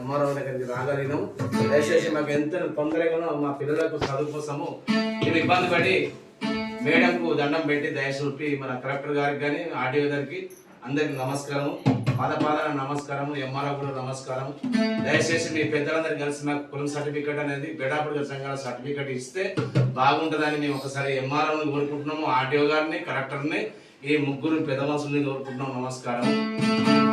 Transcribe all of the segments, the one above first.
MRO దగ్గరికి రాగలిగినాం దయచేసి మాకు ఎంత తొందరగానో మా పిల్లలకు చదువు కోసము మేము ఇబ్బంది పడి మేడంకు దండం పెట్టి దయచూపి మన కలెక్టర్ గారికి కానీ ఆర్డీఓ గారికి అందరికి నమస్కారం పాద నమస్కారము నమస్కారం ఎంఆర్ఓ కూడా నమస్కారం దయచేసి మీ పెద్దలందరూ కలిసి నాకు కులం సర్టిఫికేట్ అనేది బెడాపుడు సంఘాల సర్టిఫికేట్ ఇస్తే బాగుంటుందని మేము ఒకసారి ఎంఆర్ఓని కోరుకుంటున్నాము ఆర్డీఓ గారిని కలెక్టర్ని ఈ ముగ్గురు పెద్ద మనుషుల్ని కోరుకుంటున్నాం నమస్కారం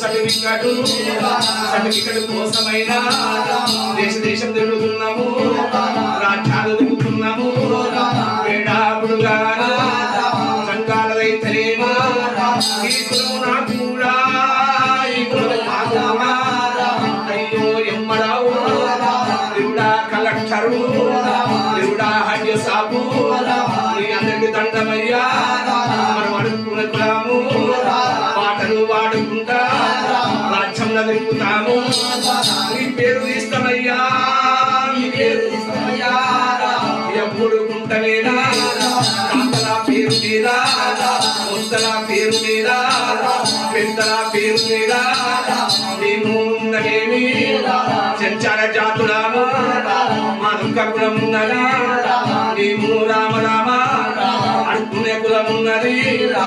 సర్టిఫికెట్ సర్టిఫికెట్ కోసమైనా కలెక్టరు దేవుడా హడ్య సాపు నీ అందరికి దండమయ్యా. మనం అడుక్కున్న పాటలు వాడుకుంటా రాజ్యంలో తిరుగుతాము నీ పేరు తీస్తామయ్యా నీ పేరు తీస్తామయ్యా ఎప్పుడు గుంటలేనా? కాంతల పేరు మీద. ముద్దల పేరు మీద. పెద్దల పేరు మీద. మేము ఉన్నదేమి చెంచాల జాతులాము కులమున్నదా నీవు రామ రామ. అనుకునే కులమున్నది?